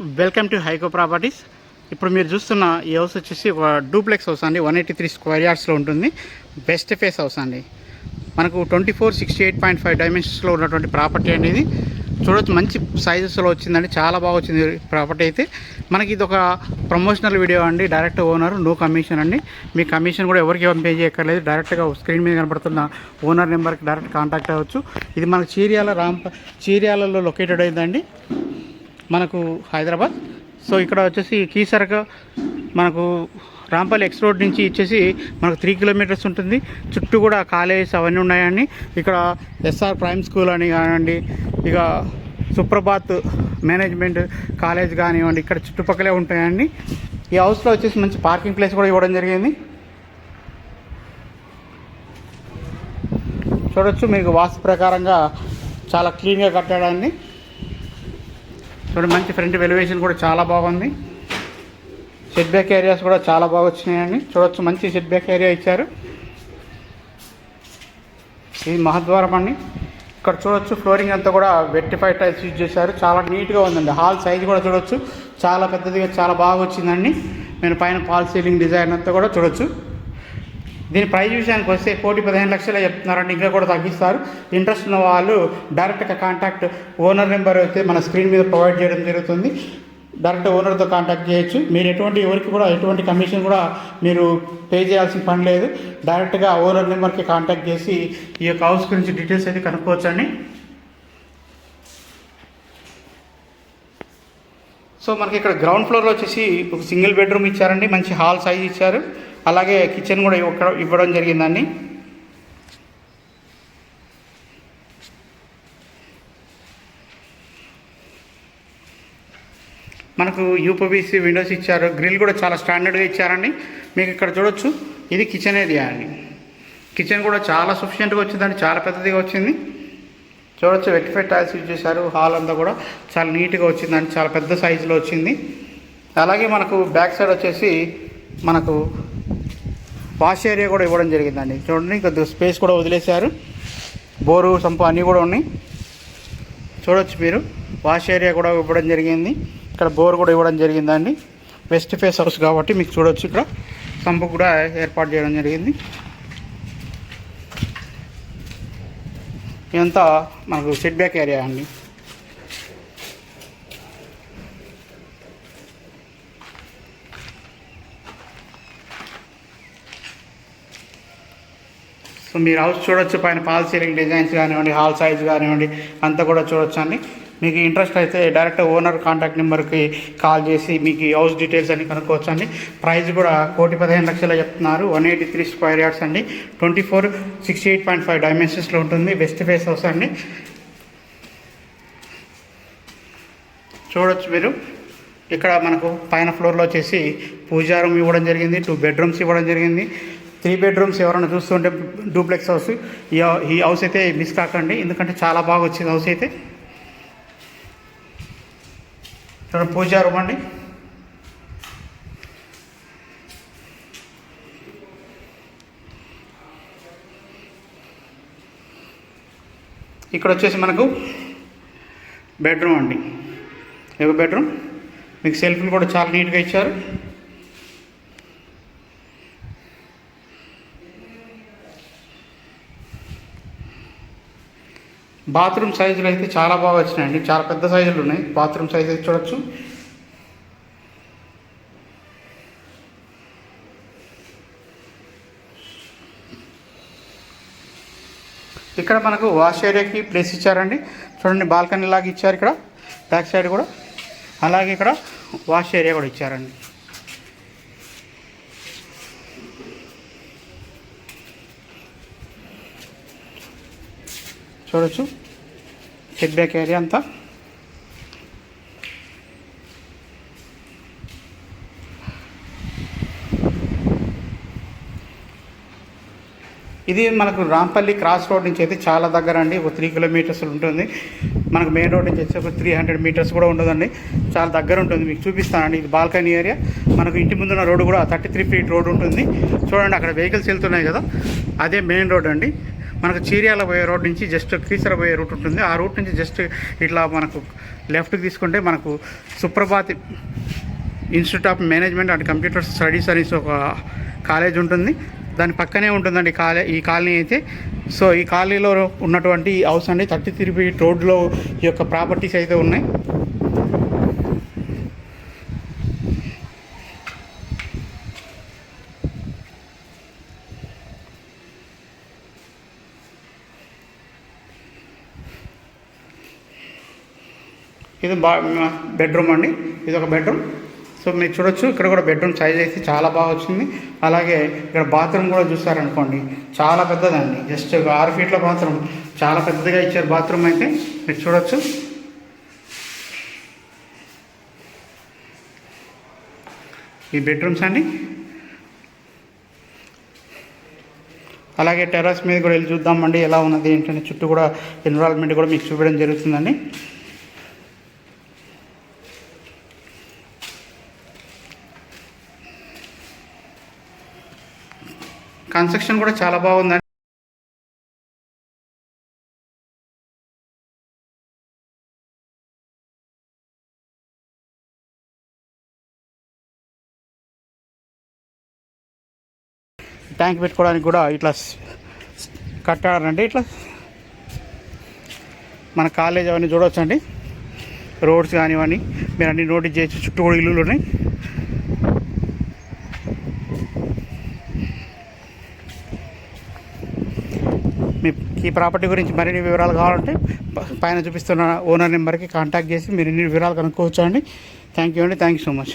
Welcome to హైకో properties. ఇప్పుడు మీరు చూస్తున్న ఈ హౌస్ వచ్చేసి ఒక డూప్లెక్స్ హౌస్ అండి. వన్ ఎయిటీ త్రీ స్క్వేర్ యార్డ్స్లో ఉంటుంది. బెస్ట్ ఫేస్ హౌస్ అండి. మనకు twenty four sixty eight point five డైమెన్షన్స్లో ఉన్నటువంటి ప్రాపర్టీ అండి ఇది. చూడొచ్చు మంచి సైజెస్లో వచ్చిందండి. చాలా బాగా వచ్చింది ప్రాపర్టీ అయితే. మనకి ఇది ఒక ప్రమోషనల్ వీడియో అండి. డైరెక్ట్ ఓనర్ నో కమిషన్ అండి. మీ కమిషన్ కూడా ఎవరికి పంపే చేయక్కర్లేదు. డైరెక్ట్గా స్క్రీన్ మీద కనబడుతున్న ఓనర్ నెంబర్కి డైరెక్ట్ కాంటాక్ట్ అవ్వచ్చు. ఇది మనకు చీర్యాల రామ్ చీర్యాలలో లొకేటెడ్ అయిందండి. మనకు హైదరాబాద్. సో ఇక్కడ వచ్చేసి కీసరక మనకు రాంపల్లి ఎక్స్ రోడ్ నుంచి వచ్చేసి మనకు త్రీ కిలోమీటర్స్ ఉంటుంది. చుట్టూ కూడా కాలేజెస్ అవన్నీ ఉన్నాయండి. ఇక్కడ ఎస్ఆర్ ప్రైమ్ స్కూల్ అని కానివ్వండి ఇక సుప్రభాత్ మేనేజ్మెంట్ కాలేజ్ కానివ్వండి ఇక్కడ చుట్టుపక్కలే ఉంటాయండి. ఈ హౌస్లో వచ్చేసి మంచి పార్కింగ్ ప్లేస్ కూడా ఇవ్వడం జరిగింది. చూడొచ్చు మీకు వాస్తు ప్రకారంగా చాలా క్లీన్గా కట్టాడండి. చూడండి మంచి ఫ్రంట్ వెలివేషన్ కూడా చాలా బాగుంది. సెట్ బ్యాక్ ఏరియాస్ కూడా చాలా బాగా వచ్చినాయండి. చూడొచ్చు మంచి సెట్ బ్యాక్ ఏరియా ఇచ్చారు. ఇది మహద్వారం అండి. ఇక్కడ చూడొచ్చు ఫ్లోరింగ్ అంతా కూడా వెట్టిఫై టైల్స్ యూజ్ చేశారు. చాలా నీట్గా ఉందండి. హాల్ సైజ్ కూడా చూడొచ్చు. చాలా పెద్దదిగా చాలా బాగా వచ్చిందండి. నేను పైన పాల్ సీలింగ్ డిజైన్ అంతా కూడా చూడొచ్చు. దీని ప్రైజ్ విషయానికి వస్తే కోటి పదిహేను లక్షలు చెప్తున్నారండి. ఇంకా కూడా తగ్గిస్తారు. ఇంట్రెస్ట్ ఉన్న వాళ్ళు డైరెక్ట్గా కాంటాక్ట్ ఓనర్ నెంబర్ అయితే మన స్క్రీన్ మీద ప్రొవైడ్ చేయడం జరుగుతుంది. డైరెక్ట్ ఓనర్తో కాంటాక్ట్ చేయొచ్చు. మీరు ఎటువంటి ఎవరికి కూడా ఎటువంటి కమిషన్ కూడా మీరు పే చేయాల్సిన పని లేదు. డైరెక్ట్గా ఓనర్ నెంబర్కి కాంటాక్ట్ చేసి ఈ యొక్క హౌస్ గురించి డీటెయిల్స్ అయితే కనుక్కోవచ్చండి. సో మనకి ఇక్కడ గ్రౌండ్ ఫ్లోర్లో వచ్చేసి ఒక సింగిల్ బెడ్రూమ్ ఇచ్చారండి. మంచి హాల్ సైజ్ ఇచ్చారు. అలాగే కిచెన్ కూడా ఇవ్వ ఇవ్వడం జరిగిందండి. మనకు యూపీబీసీ విండోస్ ఇచ్చారు. గ్రిల్ కూడా చాలా స్టాండర్డ్గా ఇచ్చారండి. మీకు ఇక్కడ చూడొచ్చు. ఇది కిచెన్ ఏరియా అండి. కిచెన్ కూడా చాలా సఫిషియెంట్గా వచ్చిందండి. చాలా పెద్దదిగా వచ్చింది. చూడొచ్చు. వెటిఫైడ్ టైల్స్ యూజ్ చేశారు. హాల్ అంతా కూడా చాలా నీట్గా వచ్చిందండి. చాలా పెద్ద సైజులో వచ్చింది. అలాగే మనకు బ్యాక్ సైడ్ వచ్చేసి మనకు వాష్ ఏరియా కూడా ఇవ్వడం జరిగిందండి. చూడండి కొద్దిగా స్పేస్ కూడా వదిలేశారు. బోరు సంపు అన్నీ కూడా ఉన్నాయి. చూడొచ్చు మీరు. వాష్ ఏరియా కూడా ఇవ్వడం జరిగింది. ఇక్కడ బోర్ కూడా ఇవ్వడం జరిగిందండి. వెస్ట్ ఫేస్ హౌస్ కాబట్టి మీకు చూడొచ్చు ఇక్కడ. సంపు కూడా ఏర్పాటు చేయడం జరిగింది. ఇదంతా మనకు సెట్ బ్యాక్ ఏరియా అండి. సో మీరు హౌస్ చూడొచ్చు పైన ఫాల్ సీలింగ్ డిజైన్స్ కానివ్వండి హాల్ సైజ్ కానివ్వండి అంతా కూడా చూడొచ్చు అండి. మీకు ఇంట్రెస్ట్ అయితే డైరెక్ట్ ఓనర్ కాంటాక్ట్ నెంబర్కి కాల్ చేసి మీకు ఈ హౌస్ డీటెయిల్స్ అన్ని కనుక్కోవచ్చు అండి. ప్రైస్ కూడా కోటి పదిహేను లక్షలు చెప్తున్నారు. One eighty three square yards అండి. Twenty four sixty eight point five డైమెన్షన్స్లో ఉంటుంది. వెస్ట్ ఫేస్ హౌస్ అండి. చూడొచ్చు మీరు. ఇక్కడ మనకు పైన ఫ్లోర్లో వచ్చేసి పూజా రూమ్ ఇవ్వడం జరిగింది టూ బెడ్రూమ్స్ ఇవ్వడం జరిగింది. త్రీ బెడ్రూమ్స్ ఎవరైనా చూస్తుంటే డూప్లెక్స్ హౌస్ ఈ ఈ హౌస్ అయితే మిస్ కాకండి. ఎందుకంటే చాలా బాగా వచ్చింది హౌస్ అయితే. చూడండి పూజా రూమ్ అండి? ఇక్కడ వచ్చేసి మనకు బెడ్రూమ్ అండి. ఒక బెడ్రూమ్? మీకు సెల్ఫ్లు కూడా చాలా నీట్గా ఇచ్చారు. బాత్రూమ్ సైజులు అయితే చాలా బాగా వచ్చినాయండి. చాలా పెద్ద సైజులు ఉన్నాయి. బాత్రూమ్ సైజ్ అయితే చూడొచ్చు. ఇక్కడ మనకు వాష్ ఏరియాకి ప్లేస్ ఇచ్చారండి. చూడండి బాల్కనీ లాగా ఇచ్చారు ఇక్కడ. బ్యాక్ సైడ్ కూడా. అలాగే ఇక్కడ వాష్ ఏరియా కూడా ఇచ్చారండి. చూడొచ్చు. సెట్ బ్యాక్ ఏరియా అంతా. ఇది మనకు రాంపల్లి క్రాస్ రోడ్ నుంచి అయితే చాలా దగ్గర అండి. ఒక త్రీ కిలోమీటర్స్ ఉంటుంది. మనకు మెయిన్ రోడ్ నుంచి వచ్చి ఒక త్రీ హండ్రెడ్ మీటర్స్ కూడా ఉండదండి. చాలా దగ్గర ఉంటుంది. మీకు చూపిస్తానండి. ఇది బాల్కనీ ఏరియా మనకు ఇంటి ముందున్న రోడ్డు కూడా థర్టీ త్రీ ఫీట్ రోడ్ ఉంటుంది. చూడండి అక్కడ వెహికల్స్ వెళ్తున్నాయి కదా. అదే మెయిన్ రోడ్ అండి. మనకు చీరియాల పోయే రోడ్ నుంచి జస్ట్ కీసర పోయే రూట్ ఉంటుంది. ఆ రూట్ నుంచి జస్ట్ ఇట్లా మనకు లెఫ్ట్కి తీసుకుంటే మనకు Suprabhati institute of management and computer studies అనేసి ఒక కాలేజ్ ఉంటుంది. దాని పక్కనే ఉంటుందండి కాలే ఈ కాలనీ అయితే. సో ఈ కాలనీలో ఉన్నటువంటి ఈ హౌస్ అండి థర్టీ త్రీ ఫీట్ రోడ్లో ఈ యొక్క ప్రాపర్టీస్ అయితే ఉన్నాయి. ఇది బా బెడ్రూమ్ అండి. ఇది ఒక బెడ్రూమ్. సో మీరు చూడొచ్చు ఇక్కడ కూడా బెడ్రూమ్ సైజ్ అయితే చాలా బాగా వచ్చింది. అలాగే ఇక్కడ బాత్రూమ్ కూడా చూసారనుకోండి చాలా పెద్దదండి. జస్ట్ ఒక ఆరు ఫీట్ల బాత్రూమ్. చాలా పెద్దగా ఇచ్చారు బాత్రూమ్ అయితే. మీరు చూడొచ్చు. ఈ బెడ్రూమ్స్ అండి. అలాగే టెర్రస్ మీద కూడా వెళ్ళి చూద్దామండి ఎలా ఉన్నది ఏంటంటే చుట్టూ కూడా ఎన్విరాన్మెంట్ కూడా మీకు చూపించడం జరుగుతుందండి. కన్స్ట్రక్షన్ కూడా చాలా బాగుందండి. ట్యాంక్ పెట్టుకోవడానికి కూడా ఇట్లా స్- కట్టారండి ఇట్లా. మన కాలేజ్ అవన్నీ చూడవచ్చండి రోడ్స్ కానివ్వండి మీరు అన్ని నోటీస్ చేసి చుట్టూ కూడా ఇల్లులు ఉన్నాయి. మీ ఈ ప్రాపర్టీ గురించి మరిన్ని వివరాలు కావాలంటే ప- పైన చూపిస్తున్న ఓనర్ నెంబర్కి కాంటాక్ట్ చేసి మీరు ఇన్ని వివరాలు కనుక్కోవచ్చు అండి. థ్యాంక్ యూ అండి. Thank you so much.